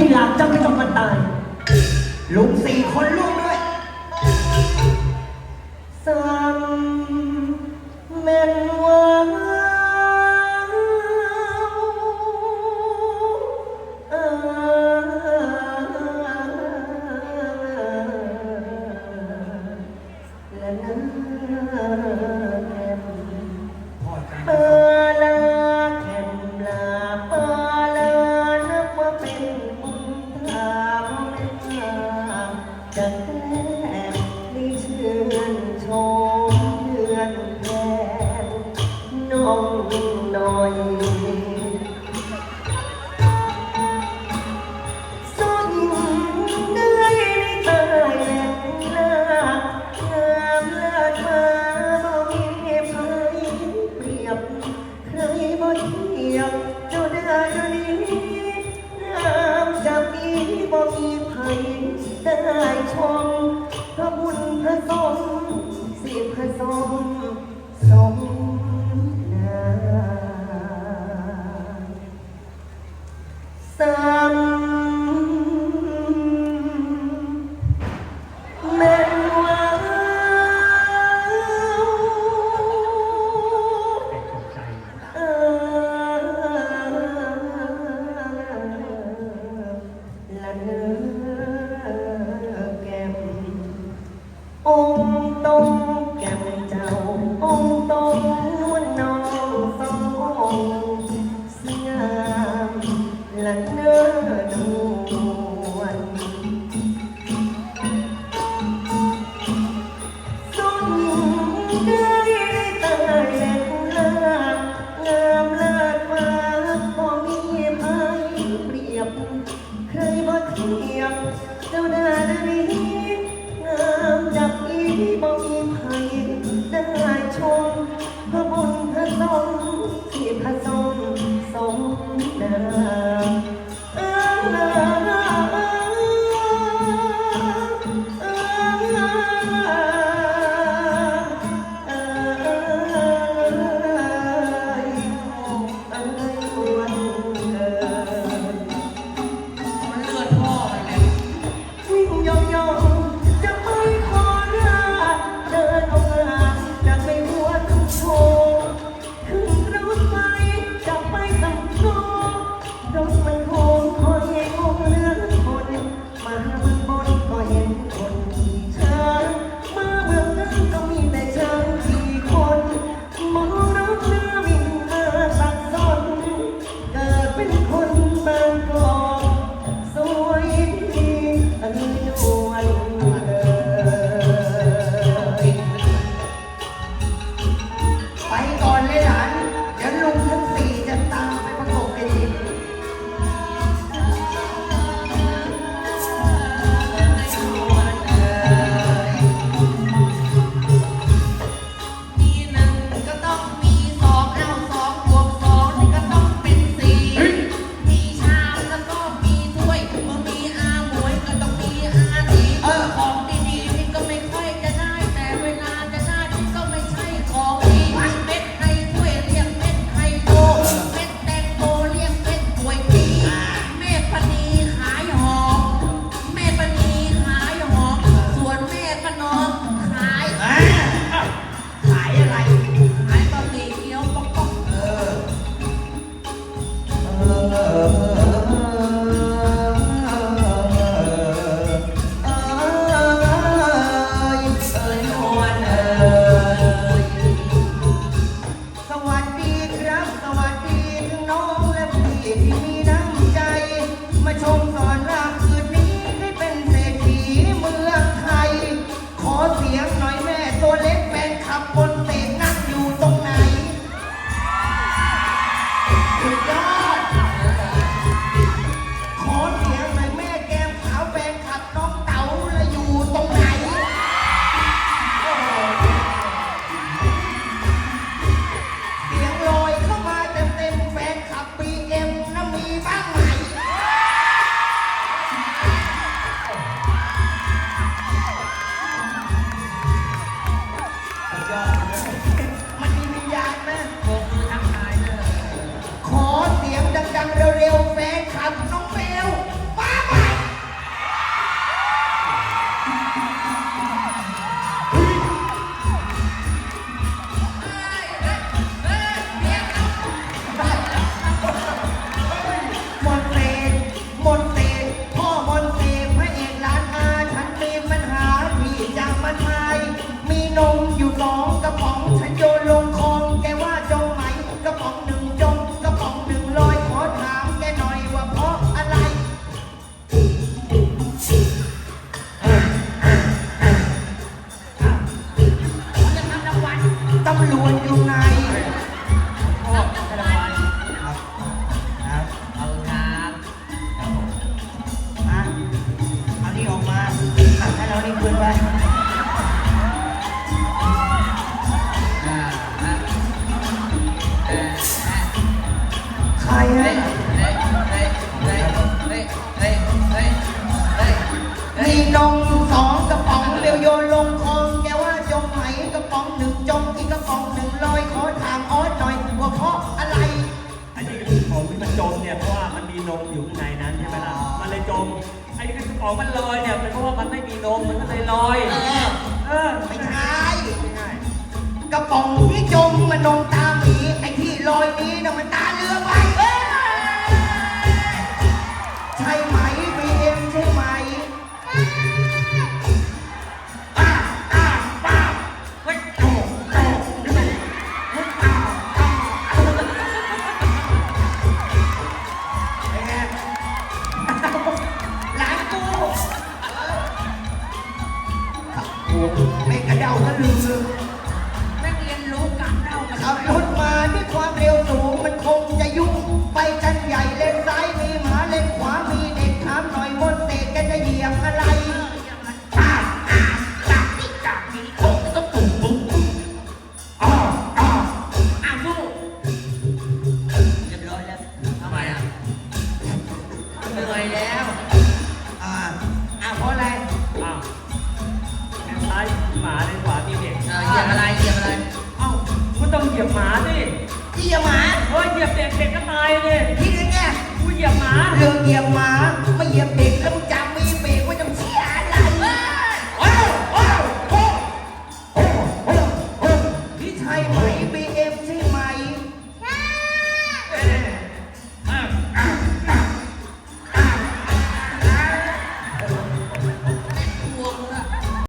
ให้หลานเจ้าไม่ต้องมาตายลุงสี อนเนื้อนวล้ด้ตายเล็ดลากงามเลิศมาพอมีไม้เปรียบ ใครบ่เทียบ เจ้าดาดีงามดับอีบ่มีไผ่ได้ชมพระบุญพระสมีพระสงสมนา the one you องหนึ่งจงอีกกระป๋องหนึ่งลอยขอถามออสหน่อยว่าเพราะอะไร อันนี้คือของที่มันจมเนี่ยเพราะว่ามันมีนมอยู่ข้างในนั้นใช่ไหมล่ะ มันเลยจม ไอ้ที่ของมันลอยเนี่ยเป็นเพราะว่ามันไม่มีนมมันก็เลยลอย เออ เออไม่ใช่ง่ายกระป๋องที่จมมันนมตาหมีไอ้ที่ลอยนี้น่ะมันตา หมาเลนขวาตีเด็กเออเหยียบอะไรเหยียบอะไรเอ้าก็ต้องเหยียบหมาสิเหยียบหมาเฮ้ยเหยียบเด็กเด็กก็ตายเลยที่ไงเนี่ยกูเหยียบหมาเรื่องเหยียบหมาไม่เหยียบเด็กแล้วมึงจะ